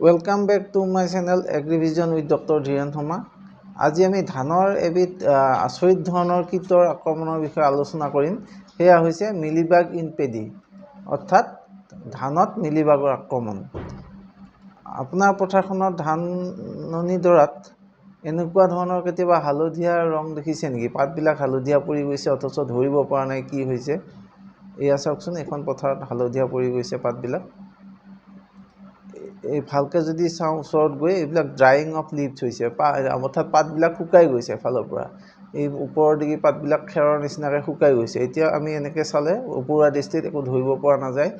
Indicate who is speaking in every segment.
Speaker 1: Welcome back to my channel Agrivision with doctor Dhiren Sharma আজি আমি ধানৰ এবিধ আচৰিত ধৰণৰ কীটৰ আক্ৰমণৰ বিষয়ে আলোচনা কৰিম। সেয়া হৈছে মিলিবাগ ইন পেডি অৰ্থাৎ ধানত মিলিবাগৰ আক্ৰমণ। আপোনাৰ পথাৰখনত ধাননিডৰাত এনেকুৱা ধৰণৰ কেতিয়াবা হালধীয়া ৰং দেখিছে নেকি? পাতবিলাক হালধীয়া পৰি গৈছে অথচ ধৰিব পৰা নাই কি হৈছে। এয়া চাওকচোন এইখন পথাৰত হালধীয়া পৰি গৈছে পাতবিলাক। এই ভালকৈ যদি চাওঁ ওচৰত গৈ এইবিলাক ড্ৰাইং অফ লিভছ হৈছে অৰ্থাৎ পাতবিলাক শুকাই গৈছে এফালৰ পৰা। এই ওপৰৰ দিগি পাতবিলাক খেৰৰ নিচিনাকৈ শুকাই গৈছে। এতিয়া আমি এনেকৈ চালে ওপৰুৱা দৃষ্টিত একো ধৰিব পৰা নাযায়।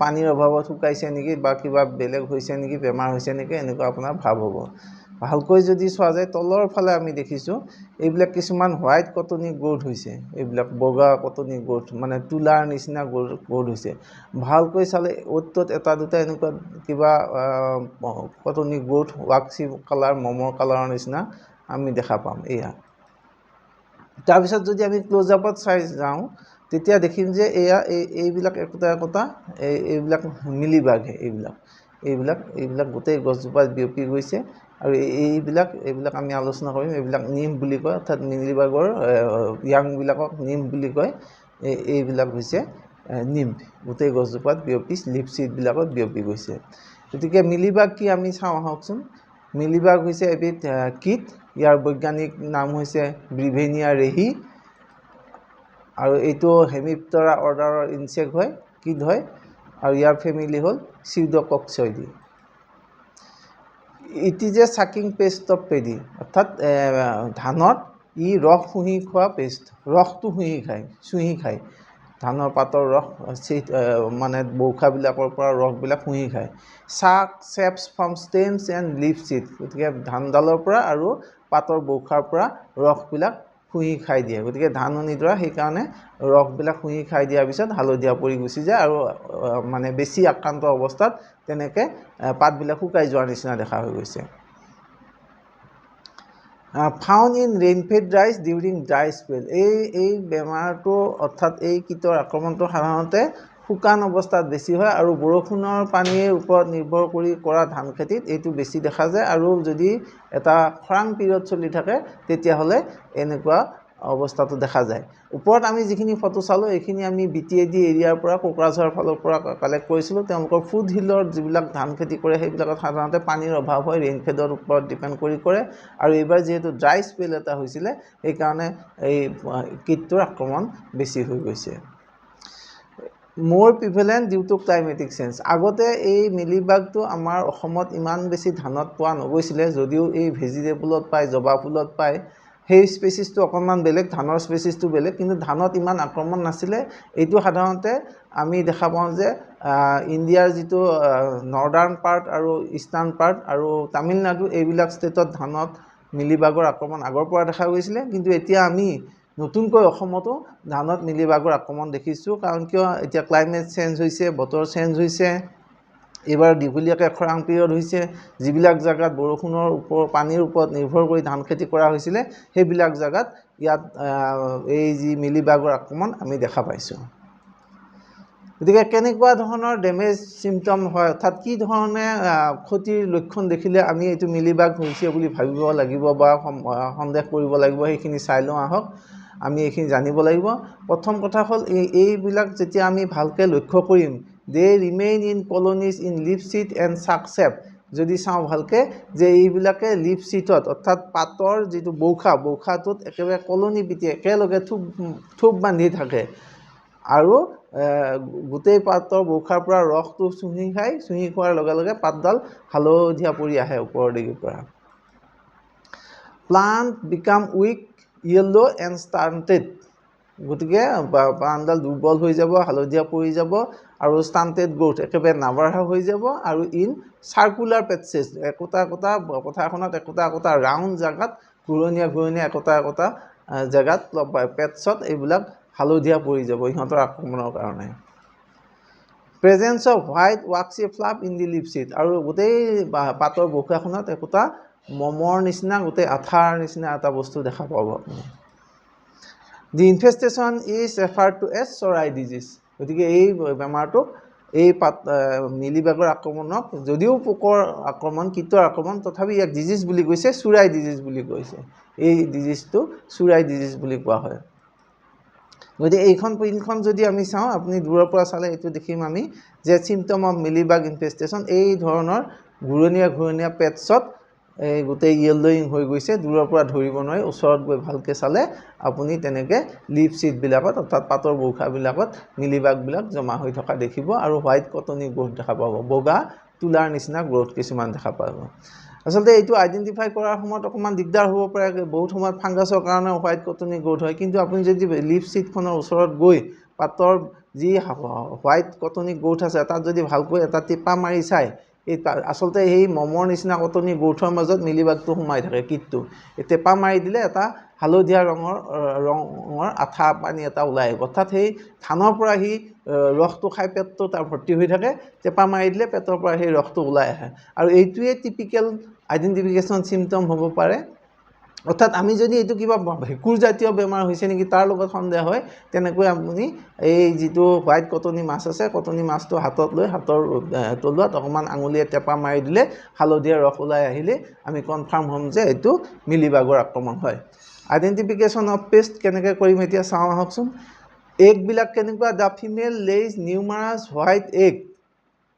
Speaker 1: পানীৰ অভাৱত শুকাইছে নেকি বা কিবা বেলেগ হৈছে নেকি বেমাৰ হৈছে নেকি এনেকুৱা আপোনাৰ ভাৱ হ'ব। ভালকৈ যদি চোৱা যায় তলৰ ফালে আমি দেখিছোঁ এইবিলাক কিছুমান হোৱাইট কটনী গ্ৰ'থ হৈছে। এইবিলাক বগা কটনী গ্ৰ'থ মানে তুলাৰ নিচিনা গ্ৰ'থ গ্ৰ'থ হৈছে। ভালকৈ চালে অ'ত ত'ত এটা দুটা এনেকুৱা কিবা কটনী গ্ৰ'থ ৱাক্সি কালাৰ মমৰ কালাৰৰ নিচিনা আমি দেখা পাম এয়া তাৰপিছত যদি আমি ক্ল'জ আপত চাই যাওঁ তেতিয়া দেখিম যে এয়া এই এইবিলাক একোটা একোটা এই এইবিলাক মিলিবাগহে এইবিলাক। এইবিলাক এইবিলাক গোটেই গছজোপাত বিয়পি গৈছে। আৰু এই- এইবিলাক এইবিলাক আমি আলোচনা কৰিম। এইবিলাক নিম বুলি কয় অৰ্থাৎ মিলিবাগৰ য়াংবিলাকক নিম বুলি কয়। এই এইবিলাক হৈছে নিম। গোটেই গছজোপাত বিয়পি লিপ চিটবিলাকত বিয়পি গৈছে। গতিকে মিলিবাগ কি আমি চাওঁ আহকচোন। মিলিবাগ হৈছে এবিধ কীট। ইয়াৰ বৈজ্ঞানিক নাম হৈছে ব্ৰিভেনিয়া ৰেহি। আৰু এইটো হেমিপ্তৰা অৰ্ডাৰৰ ইনচেক্ট হয় কীট হয়। আৰু ইয়াৰ ফেমিলি হ'ল pseudococcidae it is a sucking pest of paddy অৰ্থাৎ ধানত ই ৰস শুহি খোৱা পেষ্ট ৰসটো শুহি খায় চুহি খায়। ধানৰ পাতৰ ৰস মানে বৌখাবিলাকৰ পৰা ৰসবিলাক শুহি খায়। Suck saps from stems and leaf sheath গতিকে ধানডালৰ পৰা আৰু পাতৰ বৌখাৰ পৰা ৰসবিলাক শুহি খাই দিয়ে। গতিকে ধাননিডৰা সেইকাৰণে ৰসবিলাক শুহি খাই দিয়াৰ পিছত হালধীয়া পৰি গুচি যায় আৰু মানে বেছি আক্ৰান্ত অৱস্থাত তেনেকৈ পাতবিলাক শুকাই যোৱাৰ নিচিনা দেখা হৈ গৈছে। Found in rainfed rice during dry spell এই এই বেমাৰটো অৰ্থাৎ এই কীটৰ আক্ৰমণটো সাধাৰণতে শুকান অৱস্থাত বেছি হয় আৰু বৰষুণৰ পানীৰ ওপৰত নিৰ্ভৰ কৰি কৰা ধান খেতিত এইটো বেছি দেখা যায় আৰু যদি এটা খৰাং পিৰিয়ড চলি থাকে তেতিয়াহ'লে এনেকুৱা অৱস্থাটো দেখা যায়। ওপৰত আমি যিখিনি ফটো চালোঁ এইখিনি আমি বি টি এ ডি এৰিয়াৰ পৰা কোকৰাঝাৰৰ ফালৰ পৰা কালেক্ট কৰিছিলোঁ। তেওঁলোকৰ ফুড হিলৰ যিবিলাক ধান খেতি কৰে সেইবিলাকত সাধাৰণতে পানীৰ অভাৱ হয় ৰেইনফেডৰ ওপৰত ডিপেণ্ড কৰি কৰে। আৰু এইবাৰ যিহেতু ড্ৰাই স্পেল এটা হৈছিলে সেইকাৰণে এই কীটটোৰ আক্ৰমণ বেছি হৈ গৈছে। মোৰ prevalent due to climatic change আগতে এই মিলিবাগটো আমাৰ অসমত ইমান বেছি ধানত পোৱা নগৈছিলে যদিও এই ভেজিটেবলত পায় জবা ফুলত পায় সেই স্পেচিছটো অকণমান বেলেগ ধানৰ স্পেচিছটো বেলেগ কিন্তু ধানত ইমান আক্ৰমণ নাছিলে। এইটো সাধাৰণতে আমি দেখা পাওঁ যে ইণ্ডিয়াৰ যিটো নৰ্দাৰ্ণ পাৰ্ট আৰু ইষ্টাৰ্ণ পাৰ্ট আৰু তামিলনাডু এইবিলাক ষ্টেটত ধানত মিলিবাগৰ আক্ৰমণ আগৰ পৰা দেখা গৈছিলে। কিন্তু এতিয়া আমি নতুনকৈ অসমতো ধানত মিলিবাগৰ আক্ৰমণ দেখিছোঁ কাৰণ কিয় এতিয়া ক্লাইমেট চেঞ্জ হৈছে বতৰ চেঞ্জ হৈছে এইবাৰ দীঘলীয়াকৈ খৰাং পিৰিয়ড হৈছে যিবিলাক জেগাত বৰষুণৰ ওপৰত পানীৰ ওপৰত নিৰ্ভৰ কৰি ধান খেতি কৰা হৈছিলে সেইবিলাক জেগাত ইয়াত এই যি মিলিবাগৰ আক্ৰমণ আমি দেখা পাইছোঁ। গতিকে কেনেকুৱা ধৰণৰ ডেমেজ চিমটম হয় অৰ্থাৎ কি ধৰণে ক্ষতিৰ লক্ষণ দেখিলে আমি এইটো মিলিবাগ হৈছে বুলি ভাবিব লাগিব বা সন্দেহ কৰিব লাগিব সেইখিনি চাই লওঁ আহক। আমি এইখিনি জানিব লাগিব। প্ৰথম কথা হ'ল এই এইবিলাক যেতিয়া আমি ভালকৈ লক্ষ্য কৰিম they remain in colonies in leaf sheath and suck sap যদি চাওঁ ভালকৈ যে এইবিলাকে লিভ চিটত অৰ্থাৎ পাতৰ যিটো বৌখা বৌখাটোত একেবাৰে কলনি পিটি একেলগে থোপ থোপ বান্ধি থাকে। আৰু গোটেই পাতৰ বৌখাৰ পৰা ৰসটো চুহি খায় চুহি খোৱাৰ লগে লগে পাতডাল হালধীয়া পৰি আহে ওপৰৰ দিগিৰ পৰা। Plant become weak yellow' and stunted গতিকে পাণডাল দুৰ্বল হৈ যাব হালধীয়া পৰি যাব আৰু ষ্টাণ্টেড গ্ৰ'থ একেবাৰে নাবাঢ়া হৈ যাব আৰু ইন চাৰ্কুলাৰ পেটছেছ একোটা একোটা পথাৰখনত একোটা একোটা ৰাউণ্ড জেগাত ঘূৰণীয়া ঘূৰণীয়া একোটা একোটা জেগাত পেটছত এইবিলাক হালধীয়া পৰি যাব ইহঁতৰ আক্ৰমণৰ কাৰণে। Presence of white waxy fluff in the leaf sheath আৰু গোটেই পাতৰ বৌখাখনত একোটা মমৰ নিচিনা গোটেই আঠাৰ নিচিনা এটা বস্তু দেখা পাব আপুনি। The infestation is refer to as চৰাই ডিজিজ গতিকে এই বেমাৰটোক এই পাত মিলিবাগৰ আক্ৰমণক যদিও পোকৰ আক্ৰমণ কীটৰ আক্ৰমণ তথাপি ইয়াক ডিজিজ বুলি কৈছে চুৰাই ডিজিজ বুলি কৈছে। এই ডিজিজটো চুৰাই ডিজিজ বুলি কোৱা হয়। গতিকে এইখন পিলখন যদি আমি চাওঁ আপুনি দূৰৰ পৰা চালে এইটো দেখিম আমি যে চিমটম অফ মিলিবাগ ইনফেষ্টেশ্যন এই ধৰণৰ ঘূৰণীয়া ঘূৰণীয়া পেটছত এই গোটেই য়েল্লয়িং হৈ গৈছে দূৰৰ পৰা ধৰিব নোৱাৰি ওচৰত গৈ ভালকৈ চালে আপুনি তেনেকৈ লিপ চিটবিলাকত অৰ্থাৎ পাতৰ বৌখাবিলাকত মিলিবাগবিলাক জমা হৈ থকা দেখিব আৰু হোৱাইট কটনী গ্ৰ'থ দেখা পাব বগা তুলাৰ নিচিনা গ্ৰ'থ কিছুমান দেখা পাব। আচলতে এইটো আইডেণ্টিফাই কৰাৰ সময়ত অকণমান দিগদাৰ হ'ব পাৰে বহুত সময়ত ফাংগাছৰ কাৰণে হোৱাইট কটনী গ্ৰ'থ হয় কিন্তু আপুনি যদি লিপ চিটখনৰ ওচৰত গৈ পাতৰ যি হোৱাইট কটনী গ্ৰ'থ আছে তাত যদি ভালকৈ এটা টিপা মাৰি চায় এই আচলতে সেই মমৰ নিচিনা কটনী গ্ৰৌথৰ মাজত মিলিবাগটো সোমাই থাকে কীটটো। এই টেপা মাৰি দিলে এটা হালধীয়া ৰঙৰ ৰঙৰ আঠা পানী এটা ওলাই আহিব। অৰ্থাৎ সেই ধানৰ পৰা সি ৰসটো খাই পেটটো তাৰ ভৰ্তি হৈ থাকে। টেপা মাৰি দিলে পেটৰ পৰা সেই ৰসটো ওলাই আহে। আৰু এইটোৱে টিপিকেল আইডেণ্টিফিকেশ্যন চিমটম হ'ব পাৰে। অৰ্থাৎ আমি যদি এইটো কিবা ভেঁকুৰজাতীয় বেমাৰ হৈছে নেকি তাৰ লগত সন্দেহ হয় তেনেকৈ আপুনি এই যিটো হোৱাইট কটনী মাছ আছে কটনী মাছটো হাতত লৈ হাতৰ তলুৱাত অকণমান আঙুলিয়ে টেপা মাৰি দিলে হালধীয়া ৰস ওলাই আহিলে আমি কনফাৰ্ম হ'ম যে এইটো মিলিবাগৰ আক্ৰমণ হয়। আইডেণ্টিফিকেশ্যন অফ পেষ্ট কেনেকৈ কৰিম এতিয়া চাওঁ আহকচোন। এগবিলাক কেনেকুৱা? The female lays numerous white egg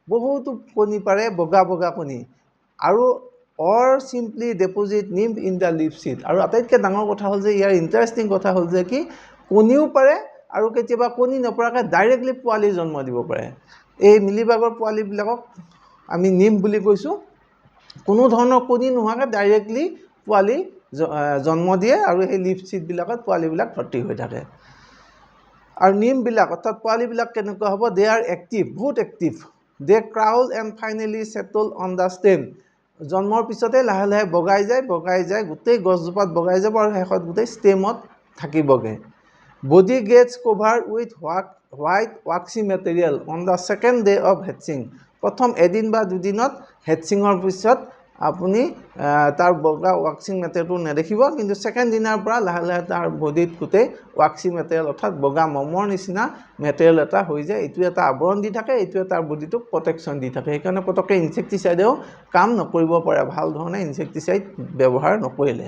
Speaker 1: বহুতো কণী পাৰে বগা বগা কণী। আৰু or simply deposit them in the leaf sheet আৰু আটাইতকৈ ডাঙৰ কথা হ'ল যে ইয়াৰ ইণ্টাৰেষ্টিং কথা হ'ল যে কি কণীও পাৰে আৰু কেতিয়াবা কণী নপৰাকৈ ডাইৰেক্টলি পোৱালি জন্ম দিব পাৰে। এই মিলিবাগৰ পোৱালিবিলাকক আমি নিম বুলি কৈছোঁ। কোনো ধৰণৰ কণী নোহোৱাকৈ ডাইৰেক্টলি পোৱালি জন্ম দিয়ে আৰু সেই লিপ চিটবিলাকত পোৱালিবিলাক ভৰ্তি হৈ থাকে। আৰু নিমবিলাক অৰ্থাৎ পোৱালিবিলাক কেনেকুৱা হ'ব? দে আৰ এক্টিভ বহুত active they crawl and finally settle on the stem জন্মৰ পিছতে লাহে লাহে বগাই যায় বগাই যায় গোটেই গছজোপাত বগাই যাব আৰু শেষত গোটেই ষ্টেমত থাকিবগৈ। Body gets cover with what white waxy material on the second day of হেডছিং। প্ৰথম এদিন বা দুদিনত হেডছিঙৰ পিছত আপুনি তাৰ বগা ৱাক্সিং মেটেৰিয়েলটো নেদেখিব কিন্তু ছেকেণ্ড দিনাৰ পৰা লাহে লাহে তাৰ বডিত গোটেই ৱাক্সি মেটেৰিয়েল অৰ্থাৎ বগা মমৰ নিচিনা মেটেৰিয়েল এটা হৈ যায়। এইটো এটা আৱৰণ দি থাকে এইটোৱে তাৰ বডিটোক প্ৰটেকশ্যন দি থাকে। সেইকাৰণে পটককৈ ইনচেক্টিচাইডেও কাম নকৰিব পাৰে ভাল ধৰণে ইনচেক্টিচাইড ব্যৱহাৰ নকৰিলে।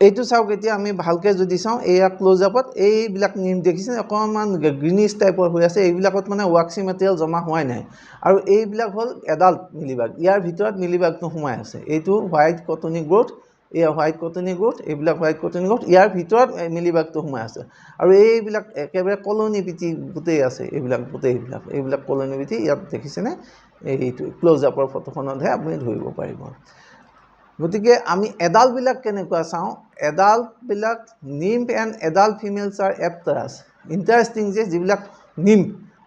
Speaker 1: এইটো চাওক এতিয়া আমি ভালকৈ যদি চাওঁ এয়া ক্ল'জ আপত এইবিলাক নিম দেখিছে অকণমান গ্ৰীনিছ টাইপৰ হৈ আছে। এইবিলাকত মানে ৱাক্সি মেটেৰিয়েল জমা হোৱাই নাই। আৰু এইবিলাক হ'ল এডাল্ট মিলিবাগ ইয়াৰ ভিতৰত মিলিবাগটো সোমাই আছে। এইটো হোৱাইট কটনী গ্ৰ'থ এয়া হোৱাইট কটনী গ্ৰ'থ এইবিলাক হোৱাইট কটনী গ্ৰ'থ ইয়াৰ ভিতৰত মিলিবাগটো সোমাই আছে। আৰু এইবিলাক একেবাৰে কলনী পিটি গোটেই আছে। এইবিলাক গোটেইবিলাক এইবিলাক। কলনী পিটি ইয়াত দেখিছেনে? এইটো ক্ল'জ আপৰ ফটোখনতহে আপুনি ধৰিব পাৰিব। গতিকে আমি এডাল্টবিলাক কেনেকুৱা চাওঁ? এডাল্টবিলাক nymph and adult females are apterous. Interesting যে যিবিলাক নিম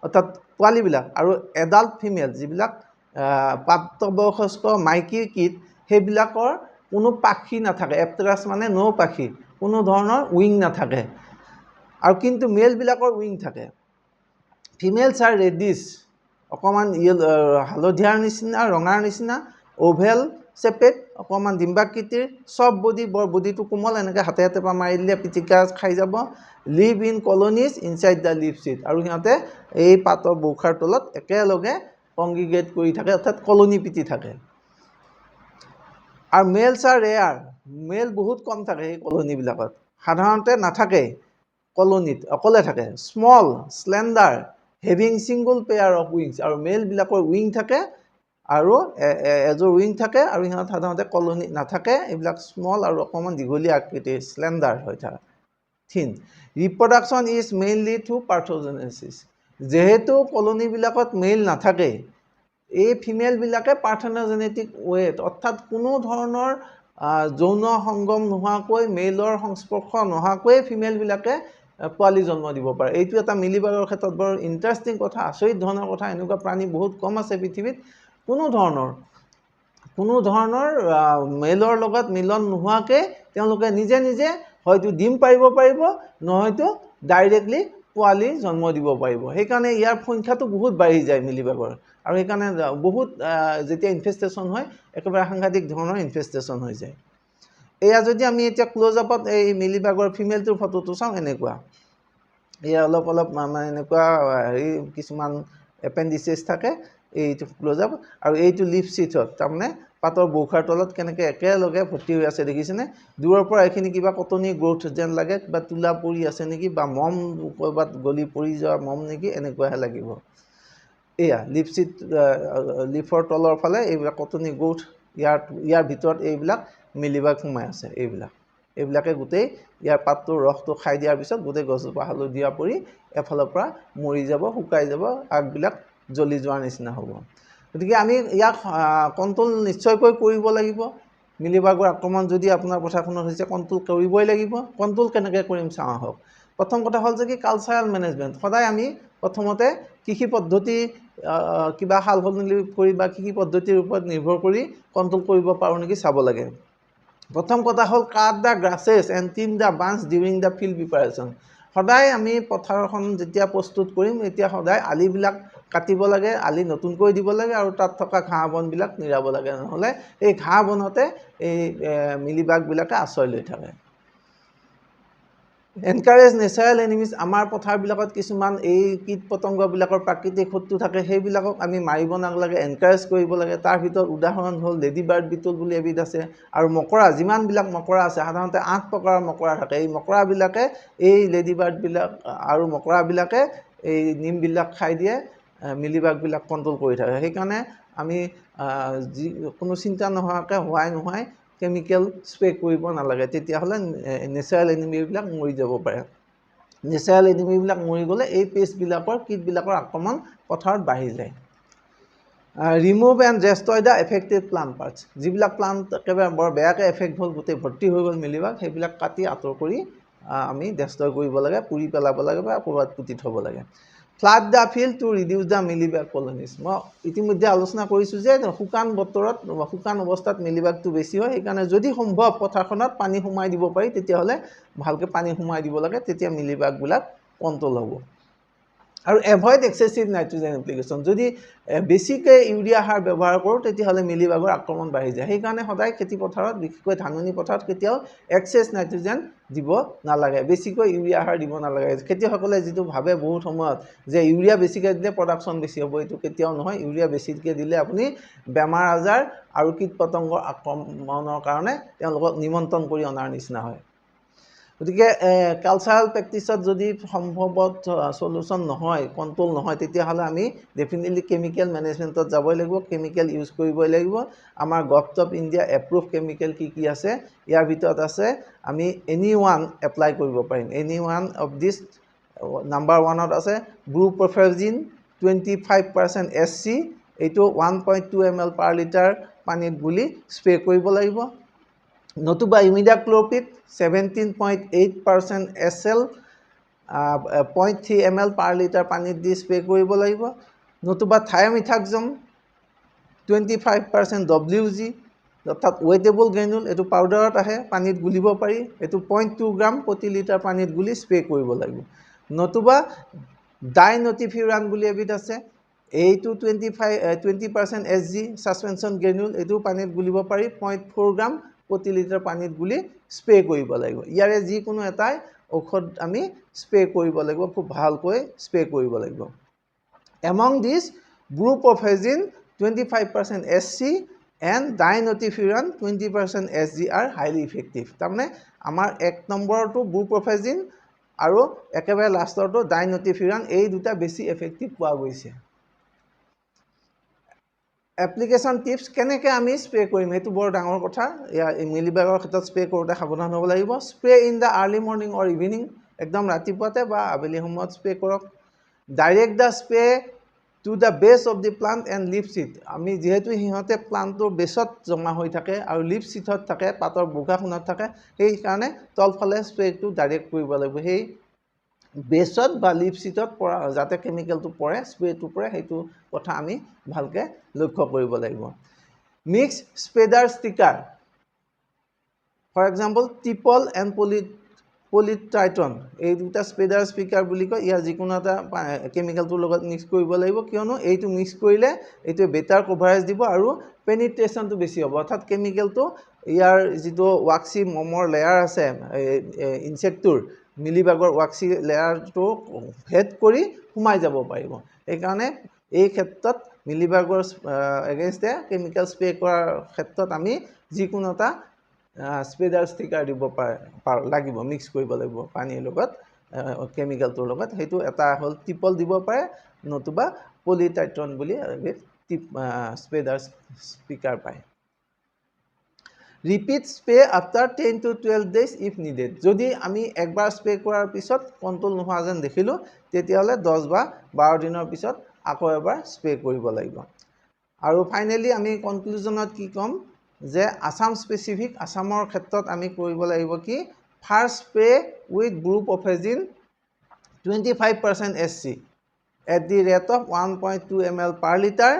Speaker 1: অৰ্থাৎ পোৱালিবিলাক আৰু এডাল্ট ফিমেল যিবিলাক প্ৰাপ্তবয়সস্থ মাইকী কীট সেইবিলাকৰ কোনো পাখি নাথাকে। এপটাৰাছ মানে নৌ পাখি কোনো ধৰণৰ উইং নাথাকে। আৰু কিন্তু মেলবিলাকৰ উইং থাকে। ফিমেলছ আৰ ৰেডিছ অকণমান হালধীয়াৰ নিচিনা ৰঙাৰ নিচিনা অ'ভেল চেপেট অকণমান ডিম্বাকৃতিৰ চব বডি বৰ বডিটো কোমল এনেকৈ হাতে হাতে পৰা মাৰি দিলে পিটিকা খাই যাব। Live in colonies inside the leaf sheath. আৰু সিহঁতে এই পাতৰ বৌখাৰ তলত একেলগে কংগ্ৰিগেট কৰি থাকে অৰ্থাৎ কলনি পিটি থাকে। আৰু মেলছ আৰ ৰেয়াৰ। মেল বহুত কম থাকে সেই কলনিবিলাকত। সাধাৰণতে নাথাকে কলনিত অকলে থাকে। Small slender having single pair of wings. আৰু মেলবিলাকৰ উইং থাকে আৰু এযোৰ উইং থাকে আৰু সিহঁত সাধাৰণতে কলনি নাথাকে। এইবিলাক স্মল আৰু অকণমান দীঘলীয়া আকৃতিৰ শ্লেণ্ডাৰ হৈ থাকে thin reproduction is mainly through parthenogenesis যিহেতু কলনিবিলাকত মেইল নাথাকে এই ফিমেলবিলাকে পাৰ্থেনজেনেটিক ৱেট অৰ্থাৎ কোনো ধৰণৰ যৌন সংগম নোহোৱাকৈ মেইলৰ সংস্পৰ্শ নোহোৱাকৈয়ে ফিমেলবিলাকে পোৱালি জন্ম দিব পাৰে। এইটো এটা মিলিবাগৰ ক্ষেত্ৰত বৰ ইণ্টাৰেষ্টিং কথা। আচৰিত ধৰণৰ কথা। এনেকুৱা প্ৰাণী বহুত কম আছে পৃথিৱীত। কোনো ধৰণৰ কোনো ধৰণৰ মেলৰ লগত মিলন নোহোৱাকৈ তেওঁলোকে নিজে নিজে হয়তো ডিম পাৰিব পাৰিব নহয়তো ডাইৰেক্টলি পোৱালি জন্ম দিব পাৰিব। সেইকাৰণে ইয়াৰ সংখ্যাটো বহুত বাঢ়ি যায় মিলিবাগৰ আৰু সেইকাৰণে বহুত যেতিয়া ইনফেষ্টেশ্যন হয় একেবাৰে সাংঘাতিক ধৰণৰ ইনফেষ্টেশ্যন হৈ যায়। এয়া যদি আমি এতিয়া ক্ল'জ আপত এই মিলিবাগৰ ফিমেলটোৰ ফটোটো চাওঁ এনেকুৱা। এই অলপ অলপ মানে এনেকুৱা হেৰি কিছুমান এপেণ্ডিচেছ থাকে। এইটো ক্ল'জ আপ আৰু এইটো লিপ চিটত তাৰমানে পাতৰ বৌখাৰ তলত কেনেকৈ একেলগে ভৰ্তি হৈ আছে দেখিছেনে? দূৰৰ পৰা এইখিনি কিবা কটনী গ্ৰ'থ যেন লাগে কিবা তোলা পৰি আছে নেকি বা মম ক'ৰবাত গলি পৰি যোৱা মম নেকি এনেকুৱাহে লাগিব। এয়া লিপচিট লিফৰ তলৰ ফালে এইবিলাক কটনী গ্ৰ'থ ইয়াৰ ইয়াৰ ভিতৰত এইবিলাক মিলিবাগ সোমাই আছে এইবিলাক। এইবিলাকে গোটেই ইয়াৰ পাতটোৰ ৰসটো খাই দিয়াৰ পিছত গোটেই গছজোপা হালধীয়া পৰি এফালৰ পৰা মৰি যাব শুকাই যাব আগবিলাক জ্বলি যোৱাৰ নিচিনা হ'ব। গতিকে আমি ইয়াক কণ্ট্ৰল নিশ্চয়কৈ কৰিব লাগিব। মিলিবাগৰ আক্ৰমণ যদি আপোনাৰ পথাৰখনত হৈছে কণ্ট্ৰল কৰিবই লাগিব। কণ্ট্ৰল কেনেকৈ কৰিম চাওঁ আহক। প্ৰথম কথা হ'ল যে কি কালচাৰেল মেনেজমেণ্ট সদায় আমি প্ৰথমতে কৃষি পদ্ধতি কিবা সাল সলনি কৰি বা কৃষি পদ্ধতিৰ ওপৰত নিৰ্ভৰ কৰি কণ্ট্ৰল কৰিব পাৰোঁ নেকি চাব লাগে। প্ৰথম কথা হ'ল cut the grasses and trim the bunch during the field preparation সদায় আমি পথাৰখন যেতিয়া প্ৰস্তুত কৰিম এতিয়া সদায় আলিবিলাক কাটিব লাগে আলি নতুনকৈ দিব লাগে আৰু তাত থকা ঘাঁহ বনবিলাক নিৰাব লাগে। নহ'লে এই ঘাঁহ বনতে এই মিলিবাগবিলাকে আশ্ৰয় লৈ থাকে। এনকাৰেজ নেচাৰেল এনিমিজ আমাৰ পথাৰবিলাকত কিছুমান এই কীট পতংগবিলাকৰ প্ৰাকৃতিক শত্ৰু থাকে সেইবিলাকক আমি মাৰিব নালাগে এনকাৰেজ কৰিব লাগে। তাৰ ভিতৰত উদাহৰণ হ'ল লেডি বাৰ্ড বিটল বুলি এবিধ আছে আৰু মকৰা যিমানবিলাক মকৰা আছে সাধাৰণতে আঠ প্ৰকাৰৰ মকৰা থাকে। এই মকৰাবিলাকে এই লেডি বাৰ্ডবিলাক আৰু মকৰাবিলাকে এই নিমবিলাক খাই দিয়ে। মিলিবাগবিলাক কণ্ট্ৰল কৰি থাকে। সেইকাৰণে আমি যি কোনো চিন্তা নোহোৱাকৈ হোৱাই নোহোৱাই কেমিকেল স্প্ৰে' কৰিব নালাগে। তেতিয়াহ'লে নেচাৰেল এনিমিবিলাক মৰি যাব পাৰে। নেচাৰেল এনিমিবিলাক মৰি গ'লে এই পেষ্টবিলাকৰ কীটবিলাকৰ আক্ৰমণ পথাৰত বাঢ়ি যায়। Remove and destroy the affected plant parts যিবিলাক প্লাণ্ট একেবাৰে বৰ বেয়াকৈ এফেক্ট হ'ল গোটেই ভৰ্তি হৈ গ'ল মিলিবাগ সেইবিলাক কাটি আঁতৰ কৰি আমি ডেষ্ট্ৰয় কৰিব লাগে পুৰি পেলাব লাগে বা ক'ৰবাত পুতি থ'ব লাগে। Flood the field to reduce the mealybug colonies মই ইতিমধ্যে আলোচনা কৰিছোঁ যে শুকান বতৰত শুকান অৱস্থাত মিলিবাগটো বেছি হয় সেইকাৰণে যদি সম্ভৱ পথাৰখনত পানী সোমাই দিব পাৰি তেতিয়াহ'লে ভালকৈ পানী সোমাই দিব লাগে তেতিয়া মিলিবাগবিলাক কণ্ট্ৰল হ'ব। আৰু এভইড এক্সেচিভ নাইট্ৰজেন এপ্লিকেশ্যন যদি বেছিকৈ ইউৰিয়া সাৰ ব্যৱহাৰ কৰোঁ তেতিয়াহ'লে মিলিবাগৰ আক্ৰমণ বাঢ়ি যায়। সেইকাৰণে সদায় খেতি পথাৰত বিশেষকৈ ধাননি পথাৰত কেতিয়াও এক্সেছ নাইট্ৰজেন দিব নালাগে। বেছিকৈ ইউৰিয়া সাৰ দিব নালাগে। খেতিয়কসকলে যিটো ভাবে বহুত সময়ত যে ইউৰিয়া বেছিকৈ দিলে প্ৰডাকশ্যন বেছি হ'ব এইটো কেতিয়াও নহয়। ইউৰিয়া বেছিকৈ দিলে আপুনি বেমাৰ আজাৰ আৰু কীট পতংগৰ আক্ৰমণৰ কাৰণে তেওঁলোকক নিমন্ত্ৰণ কৰি অনাৰ নিচিনা হয়। গতিকে কালচাৰেল প্ৰেক্টিছত যদি সম্ভৱত চলিউশ্যন নহয় কণ্ট্ৰল নহয় তেতিয়াহ'লে আমি ডেফিনেটলি কেমিকেল মেনেজমেণ্টত যাবই লাগিব কেমিকেল ইউজ কৰিবই লাগিব। আমাৰ government of India approve chemical কি কি আছে ইয়াৰ ভিতৰত আছে আমি এনি ওৱান এপ্লাই কৰিব পাৰিম। Any one of this number ওৱানত আছে buprofezin twenty five percent S C এইটো one point two M L per litre পানীত গুলি স্প্ৰে' কৰিব লাগিব। নতুবা imidacloprid seventeen point eight percent S L point three M L per litre পানীত দি spray কৰিব লাগিব। নতুবা thiamethoxam twenty five percent W G অৰ্থাৎ ৱেটেবল গ্ৰেনুল এইটো পাউডাৰত আহে, পানীত গুলিব পাৰি। এইটো পইণ্ট টু গ্ৰাম প্ৰতি লিটাৰ পানীত গুলি স্প্ৰে' কৰিব লাগিব। নতুবা ডাই নটিফিউৰান বুলি এবিধ আছে, এইটো twenty five twenty percent S G suspension granule এইটো পানীত গুলিব পাৰি পইণ্ট ফ'ৰ গ্ৰাম প্ৰতি লিটাৰ পানীত গুলি স্প্ৰে' কৰিব লাগিব। ইয়াৰে যিকোনো এটাই ঔষধ আমি স্প্ৰে' কৰিব লাগিব, খুব ভালকৈ স্প্ৰে' কৰিব লাগিব। Among this buprofezin twenty five percent S C and dinotefuran twenty percent S G are highly effective তাৰমানে আমাৰ এক নম্বৰটো ব্ৰুপ্ৰফেজিন আৰু একেবাৰে লাষ্টৰটো ডাইনটিফিউৰান এই দুটা বেছি এফেক্টিভ পোৱা গৈছে। এপ্লিকেশ্যন টিপছ কেনেকৈ আমি স্প্ৰে' কৰিম? সেইটো বৰ ডাঙৰ কথা। ইয়াৰ মিলিবাগৰ ক্ষেত্ৰত স্প্ৰে' কৰোঁতে সাৱধান হ'ব লাগিব। Spray' in the early morning or evening একদম ৰাতিপুৱাতে বা আবেলি সময়ত স্প্ৰে' কৰক। Direct the spray' to the base of the plant and leaf sheath আমি যিহেতু সিহঁতে প্লাণ্টটোৰ বেছত জমা হৈ থাকে আৰু লিপ চিটত থাকে পাতৰ বোকাখনত থাকে সেইকাৰণে তলফালে স্প্ৰে'টো ডাইৰেক্ট কৰিব লাগিব। সেই বেছত বা লিপ চিটত পৰা যাতে কেমিকেলটো পৰে স্প্ৰে'টো পৰে সেইটো কথা আমি ভালকৈ লক্ষ্য কৰিব লাগিব। Mix spreader sticker for example teepol and poly polytriton এই দুটা স্প্ৰেডাৰ স্পীকাৰ বুলি কয় ইয়াৰ যিকোনো এটা কেমিকেলটোৰ লগত মিক্স কৰিব লাগিব কিয়নো এইটো মিক্স কৰিলে এইটোৱে বেটাৰ কভাৰেজ দিব আৰু পেনিট্ৰেশ্যনটো বেছি হ'ব। অৰ্থাৎ কেমিকেলটো ইয়াৰ যিটো ৱাক্সি মমৰ লেয়াৰ আছে ইনচেক্টটোৰ মিলিবাগৰ ৱাক্সি লেয়াৰটো ভেদ কৰি সোমাই যাব পাৰিব। সেইকাৰণে এই ক্ষেত্ৰত মিলিবাগৰ এগেইনষ্টে কেমিকেল স্প্ৰে' কৰাৰ ক্ষেত্ৰত আমি যিকোনো এটা স্প্ৰেডাৰ ষ্টিকাৰ দিব পাৰে লাগিব মিক্স কৰিব লাগিব পানীৰ লগত কেমিকেলটোৰ লগত। সেইটো এটা হ'ল টিপল দিব পাৰে নতুবা পলিটাইট্ৰন বুলি এবিধ টিপ স্প্ৰেডাৰ স্পীকাৰ পায়। Repeat spray after ten to twelve days if needed যদি আমি একবাৰ স্প্ৰে কৰাৰ পিছত কণ্ট্ৰল নোহোৱা যেন দেখিলোঁ, তেতিয়াহ'লে দহ বা বাৰ দিনৰ পিছত আকৌ এবাৰ স্প্ৰে কৰিব লাগিব। আৰু ফাইনেলি আমি কনক্লুজনত কি ক'ম যে আছাম স্পেচিফিক আছামৰ ক্ষেত্ৰত আমি কৰিব লাগিব কি first spray with buprofezin twenty five percent S C at the rate of one point two M L per litre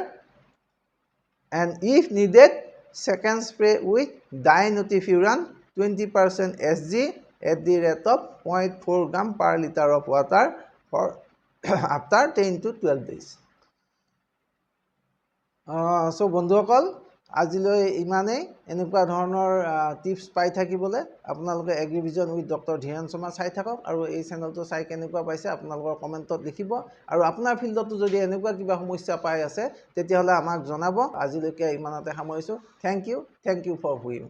Speaker 1: and if needed second spray with dinotefuran twenty percent S G at the rate of point four gram per litre of water for after ten to twelve days so' বন্ধুসকল আজিলৈ ইমানেই। এনেকুৱা ধৰণৰ tips পাই থাকিবলৈ আপোনালোকে agrivision with doctor Dhiren Sharma চাই থাকক আৰু এই চেনেলটো চাই কেনেকুৱা পাইছে আপোনালোকৰ কমেণ্টত লিখিব। আৰু আপোনাৰ ফিল্ডতো যদি এনেকুৱা কিবা সমস্যা পাই আছে তেতিয়াহ'লে আমাক জনাব। আজিলৈকে ইমানতে সামৰিছোঁ। Thank you thank you for viewing